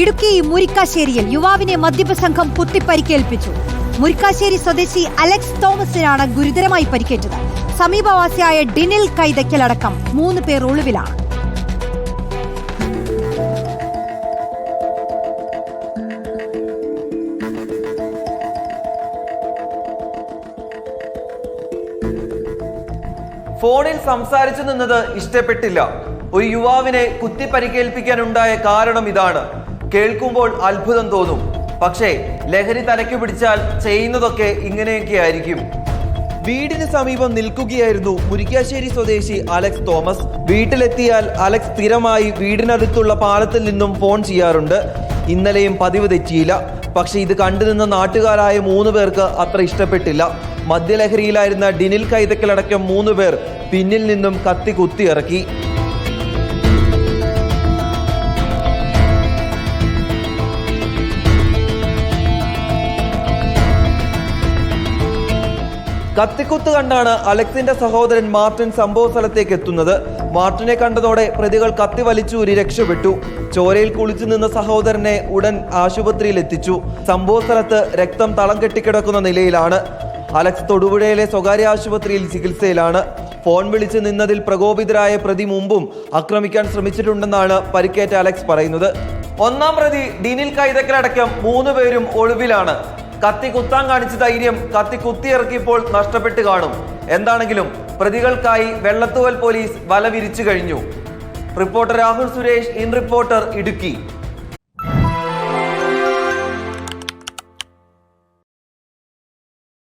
ഇടുക്കി മുരിക്കാശ്ശേരിയിൽ യുവാവിനെ മദ്യപ സംഘം കുത്തിപ്പരിക്കേൽപ്പിച്ചു. മുരിക്കാശ്ശേരി സ്വദേശി അലക്സ് തോമസിനാണ് ഗുരുതരമായി പരിക്കേറ്റത്. സമീപവാസിയായ ഡിനിൽ കൈതയ്ക്കലടക്കം മൂന്ന് പേർ ഒളിവിലാണ്. ഫോണിൽ സംസാരിച്ചു നിന്നത് ഇഷ്ടപ്പെട്ടില്ല. ഒരു യുവാവിനെ കുത്തി പരിക്കേൽപ്പിക്കാനുണ്ടായ കാരണം ഇതാണ്. കേൾക്കുമ്പോൾ അത്ഭുതം തോന്നും. പക്ഷേ ലഹരി തലയ്ക്ക് പിടിച്ചാൽ ചെയ്യുന്നതൊക്കെ ഇങ്ങനെയൊക്കെ ആയിരിക്കും വീടിന് സമീപം നിൽക്കുകയായിരുന്നു മുരിക്കാശ്ശേരി സ്വദേശി അലക്സ് തോമസ്. വീട്ടിലെത്തിയാൽ അലക്സ് സ്ഥിരമായി വീടിനടുത്തുള്ള പാലത്തിൽ നിന്നും ഫോൺ ചെയ്യാറുണ്ട്. ഇന്നലെയും പതിവ് തെറ്റിയില്ല. പക്ഷേ ഇത് കണ്ടുനിന്ന നാട്ടുകാരായ മൂന്ന് പേർക്ക് അത്ര ഇഷ്ടപ്പെട്ടില്ല. മദ്യലഹരിയിലായിരുന്ന ഡിനിൽ കൈതക്കലടക്കം മൂന്ന് പേർ പിന്നിൽ നിന്നും കത്തി കുത്തിയിറക്കി. കത്തിക്കുത്ത് കണ്ടാണ് അലക്സിന്റെ സഹോദരൻ മാർട്ടിൻ സംഭവ സ്ഥലത്തേക്ക് എത്തുന്നത്. മാർട്ടിനെ കണ്ടതോടെ പ്രതികൾ കത്തി വലിച്ചൂരി രക്ഷപ്പെട്ടു. ചോരയിൽ കുളിച്ചു നിന്ന സഹോദരനെ ഉടൻ ആശുപത്രിയിൽ എത്തിച്ചു. സംഭവ സ്ഥലത്ത് രക്തം തളം കെട്ടിക്കിടക്കുന്ന നിലയിലാണ്. അലക്സ് തൊടുപുഴയിലെ സ്വകാര്യ ആശുപത്രിയിൽ ചികിത്സയിലാണ്. ഫോൺ വിളിച്ച് നിന്നതിൽ പ്രകോപിതരായ പ്രതി മുമ്പും ആക്രമിക്കാൻ ശ്രമിച്ചിട്ടുണ്ടെന്നാണ് പരിക്കേറ്റ അലക്സ് പറയുന്നത്. ഒന്നാം പ്രതി ഡിനിൽ കൈതക്കലടക്കം മൂന്ന് പേരും ഒളിവിലാണ്. കത്തി കുത്താൻ കാണിച്ച ധൈര്യം കത്തി കുത്തിയിറക്കിയപ്പോൾ നഷ്ടപ്പെട്ട് കാണും. എന്താണെങ്കിലും പ്രതികൾക്കായി വെള്ളത്തുവൽ പോലീസ് വല വിരിച്ചു കഴിഞ്ഞു. Reporter Rahul Suresh in reporter Idukki.